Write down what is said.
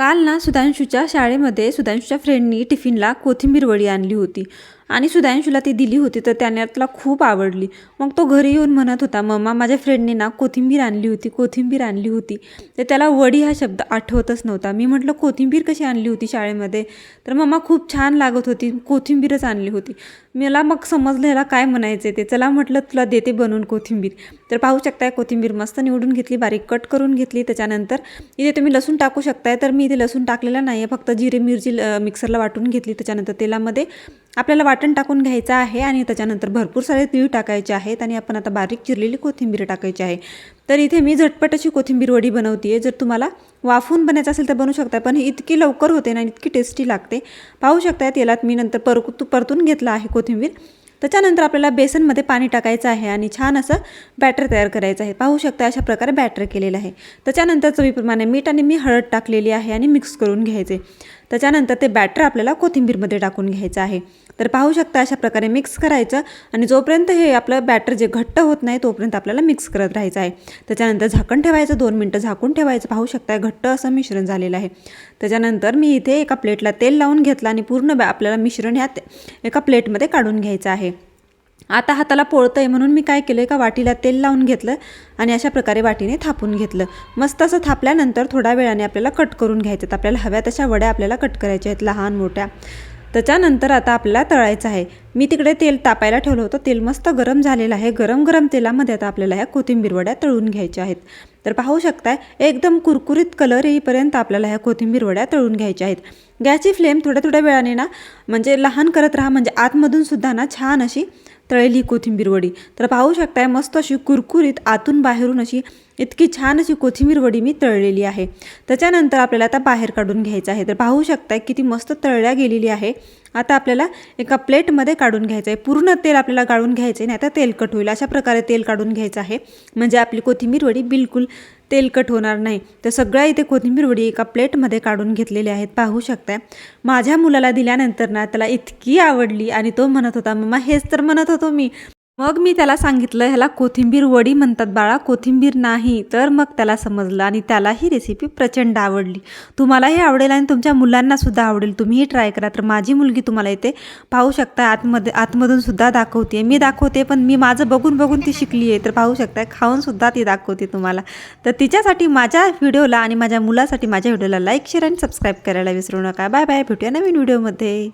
काल ना सुधांशूच्या शाळेमध्ये सुधांशूच्या फ्रेंडनी टिफिनला कोथिंबीर वडी आणली होती. आणि सुधांशूला ती दिली होती तर त्याने त्याला खूप आवडली. मग तो घरी येऊन म्हणत होता मम्मा माझ्या फ्रेंडने ना कोथिंबीर आणली होती कोथिंबीर आणली होती. तर त्याला वडी हा शब्द आठवतच नव्हता. मी म्हटलं कोथिंबीर कशी आणली होती शाळेमध्ये? तर मम्मा खूप छान लागत होती कोथिंबीरच आणली होती. मला मग समजलं ह्याला काय म्हणायचं ते? चला म्हटलं तुला देते बनवून कोथिंबीर. तर पाहू शकताय कोथिंबीर मस्त निवडून घेतली बारीक कट करून घेतली. त्याच्यानंतर इथे तुम्ही लसूण टाकू शकताय. तर मी इथे लसूण टाकलेला नाही आहे फक्त जिरे मिरची ल- मिक्सरला वाटून घेतली. त्याच्यानंतर तेलामध्ये आपल्याला वाटण टाकून घ्यायचं आहे आणि त्याच्यानंतर भरपूर सारे तीळ टाकायचे आहेत आणि आपण आता बारीक चिरलेली कोथिंबीर टाकायची आहे. तर इथे मी झटपट अशी कोथिंबीर वडी बनवते जर तुम्हाला वाफून बनायचं असेल तर बनवू शकता पण ही इतकी लवकर होते ना इतकी टेस्टी लागते. पाहू शकता तेलात मी नंतर परतू परतून घेतलं आहे कोथिंबीर. त्याच्यानंतर आपल्याला बेसनमध्ये पाणी टाकायचं आहे आणि छान असं बॅटर तयार करायचं आहे. पाहू शकता अशा प्रकारे बॅटर केलेलं आहे. त्याच्यानंतर चवीप्रमाणे मीठ आणि मी हळद टाकलेली आहे आणि मिक्स करून घ्यायचे. त्याच्यानंतर ते बॅटर आपल्याला कोथिंबीरमध्ये टाकून घ्यायचं आहे. तर पाहू शकता अशा प्रकारे मिक्स करायचं आणि जोपर्यंत हे आपलं बॅटर जे घट्ट होत नाही तोपर्यंत आपल्याला मिक्स करत राहायचं आहे. त्याच्यानंतर झाकण ठेवायचं दोन मिनटं झाकून ठेवायचं. पाहू शकता घट्ट असं मिश्रण झालेलं आहे. त्याच्यानंतर मी इथे एका प्लेटला तेल लावून घेतलं आणि पूर्ण बॅ- आपल्याला मिश्रण ह्या एका प्लेटमध्ये काढून घ्यायचं आहे. आता हाताला पोळतं आहे म्हणून मी काय केलं का वाटीला तेल लावून घेतलं आणि अशा प्रकारे वाटीने थापून घेतलं. मस्त असं थापल्यानंतर थोड्या वेळाने आपल्याला कट करून घ्यायचं आहेत. आपल्याला हव्या तशा वड्या आपल्याला कट करायच्या आहेत लहान मोठ्या. त्याच्यानंतर आता आपल्याला तळायचं आहे. मी तिकडे तेल तापायला ठेवलं होतं. तेल मस्त गरम झालेलं आहे. गरम गरम तेलामध्ये आता आपल्याला ह्या कोथिंबीर वड्या तळून घ्यायच्या आहेत. तर पाहू शकताय एकदम कुरकुरीत कलर येईपर्यंत आपल्याला ह्या कोथिंबीर वड्या तळून घ्यायच्या आहेत. गॅसची फ्लेम थोड्या थोड्या वेळाने ना म्हणजे लहान करत राहा म्हणजे आतमधून सुद्धा ना छान अशी तळेली कोथिंबीर वडी. तर पाहू शकताय मस्त अशी कुरकुरीत आतून बाहेरून अशी इतकी छान अशी कोथिंबीर वडी मी तळलेली आहे. त्याच्यानंतर आपल्याला आता बाहेर काढून घ्यायचं आहे. तर पाहू शकताय किती मस्त तळल्या गेलेली आहे. आता आपल्याला एका प्लेटमध्ये काढून घ्यायचं आहे पूर्ण तेल आपल्याला गाळून घ्यायचं आहे नाही आता तेलकट होईल. अशा प्रकारे तेल काढून घ्यायचं आहे. म्हणजे आपली कोथिंबीर वडी बिलकुल तेलकट होणार नाही. तर सगळ्या इथे कोथिंबीर वडी एका प्लेटमध्ये काढून घेतलेले आहेत. पाहू शकताय. माझ्या मुलाला दिल्यानंतर ना त्याला इतकी आवडली आणि तो म्हणत होता मम्मा हेच तर म्हणत होतो मी. मग मी त्याला सांगितलं ह्याला कोथिंबीर वडी म्हणतात बाळा कोथिंबीर नाही. तर मग त्याला समजलं आणि त्याला ही रेसिपी प्रचंड आवडली. तुम्हालाही आवडेल आणि तुमच्या मुलांनासुद्धा आवडेल. तुम्हीही ट्राय करा. तर माझी मुलगी तुम्हाला इथे पाहू शकता. आतमध्ये आतमधून सुद्धा दाखवते मी दाखवते पण मी माझं बघून बघून ती शिकली आहे तर पाहू शकता खाऊनसुद्धा ती दाखवते तुम्हाला. तर तिच्यासाठी माझ्या व्हिडिओला आणि माझ्या मुलासाठी माझ्या व्हिडिओला लाईक शेअर आणि सबस्क्राईब करायला विसरू नका. बाय बाय भेटूया नवीन व्हिडिओमध्ये